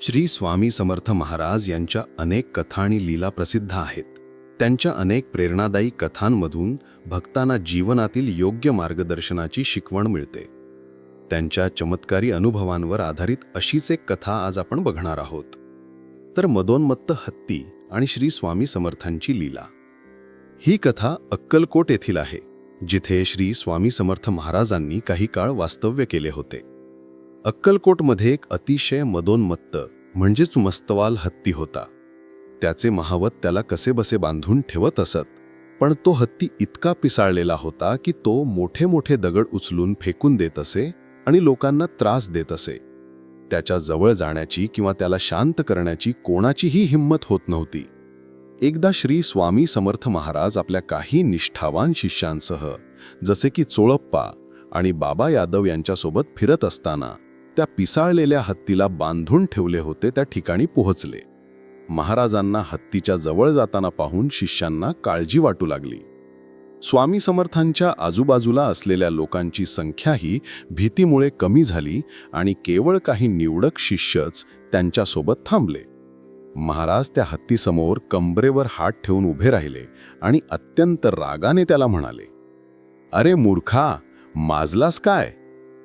श्री स्वामी समर्थ महाराज यांच्या अनेक कथा आणि लीला प्रसिद्ध आहेत. त्यांच्या अनेक प्रेरणादायी कथांमधून भक्तांना जीवनातील योग्य मार्गदर्शनाची शिकवण मिळते. त्यांच्या चमत्कारी अनुभवांवर आधारित अशीच एक कथा आज आपण बघणार आहोत. तर मदोन्मत्त हत्ती आणि श्री स्वामी समर्थांची लीला. ही कथा अक्कलकोट येथील आहे जिथे श्री स्वामी समर्थ महाराजांनी काही काळ वास्तव्य केले होते. अक्कलकोटमध्ये एक अतिशय मदोन्मत्त म्हणजेच मस्तवाल हत्ती होता. त्याचे महावत त्याला कसेबसे बांधून ठेवत असत पण तो हत्ती इतका पिसाळलेला होता की तो मोठे मोठे दगड उचलून फेकून देत असे आणि लोकांना त्रास देत असे. त्याच्याजवळ जाण्याची किंवा त्याला शांत करण्याची कोणाचीही हिंमत होत नव्हती. एकदा श्री स्वामी समर्थ महाराज आपल्या काही निष्ठावान शिष्यांसह जसे की चोळप्पा आणि बाबा यादव यांच्यासोबत फिरत असताना त्या पिसाळलेल्या हत्तीला बांधून ठेवले होते त्या ठिकाणी पोहोचले. महाराजांना हत्तीच्या जवळ जाताना पाहून शिष्यांना काळजी वाटू लागली. स्वामी समर्थांच्या आजूबाजूला असलेल्या लोकांची संख्याही भीतीमुळे कमी झाली आणि केवळ काही निवडक शिष्यच त्यांच्यासोबत थांबले. महाराज त्या हत्तीसमोर कंबरेवर हात ठेवून उभे राहिले आणि अत्यंत रागाने त्याला म्हणाले अरे मूर्खा माजलास काय?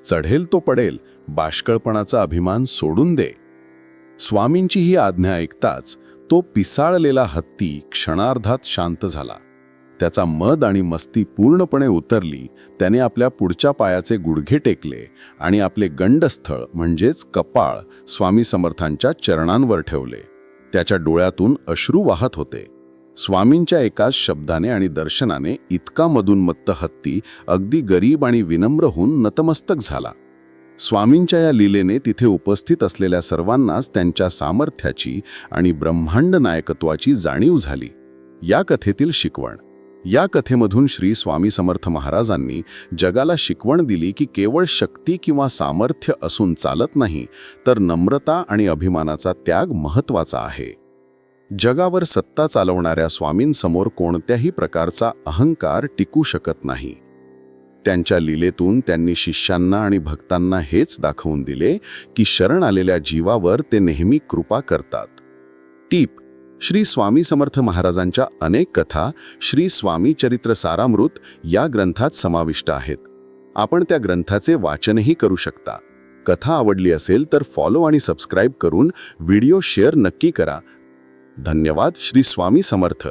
चढेल तो पडेल बाष्कळपणाचा अभिमान सोडून दे. स्वामींची ही आज्ञा ऐकताच तो पिसाळलेला हत्ती क्षणार्धात शांत झाला. त्याचा मद आणि मस्ती पूर्णपणे उतरली त्याने आपल्या पुढच्या पायाचे गुडघे टेकले आणि आपले गंडस्थळ म्हणजेच कपाळ स्वामी समर्थांच्या चरणांवर ठेवले. त्याच्या डोळ्यातून अश्रू वाहत होते. स्वामींच्या एकाच शब्दाने आणि दर्शनाने इतका मधूनमत्त हत्ती अगदी गरीब आणि विनम्र होऊन नतमस्तक झाला. स्वामींच्या या लीलेने तिथे उपस्थित असलेल्या सर्वांनाच त्यांच्या सामर्थ्याची आणि ब्रह्मांड नायकत्वाची जाणीव झाली. या कथेतील शिकवण. या कथेमधून श्री स्वामी समर्थ महाराजांनी जगाला शिकवण दिली की केवळ शक्ती किंवा सामर्थ्य असून चालत नाही तर नम्रता आणि अभिमानाचा त्याग महत्त्वाचा आहे. जगावर सत्ता चालवणाऱ्या स्वामींसमोर कोणत्याही प्रकारचा अहंकार टिकू शकत नाही. त्यांच्या लीलेतून त्यांनी शिष्यांना आणि भक्तांना हेच दाखवून दिले की शरण आलेल्या जीवावर ते नेहमी कृपा करतात. टीप. श्री स्वामी समर्थ महाराजांच्या अनेक कथा श्री स्वामी चरित्र सारामृत या ग्रंथात समाविष्ट आहेत. आपण त्या ग्रंथाचे वाचनही करू शकता. कथा आवडली असेल तर फॉलो आणि सबस्क्राईब करून व्हिडिओ शेअर नक्की करा. धन्यवाद. श्री स्वामी समर्थ.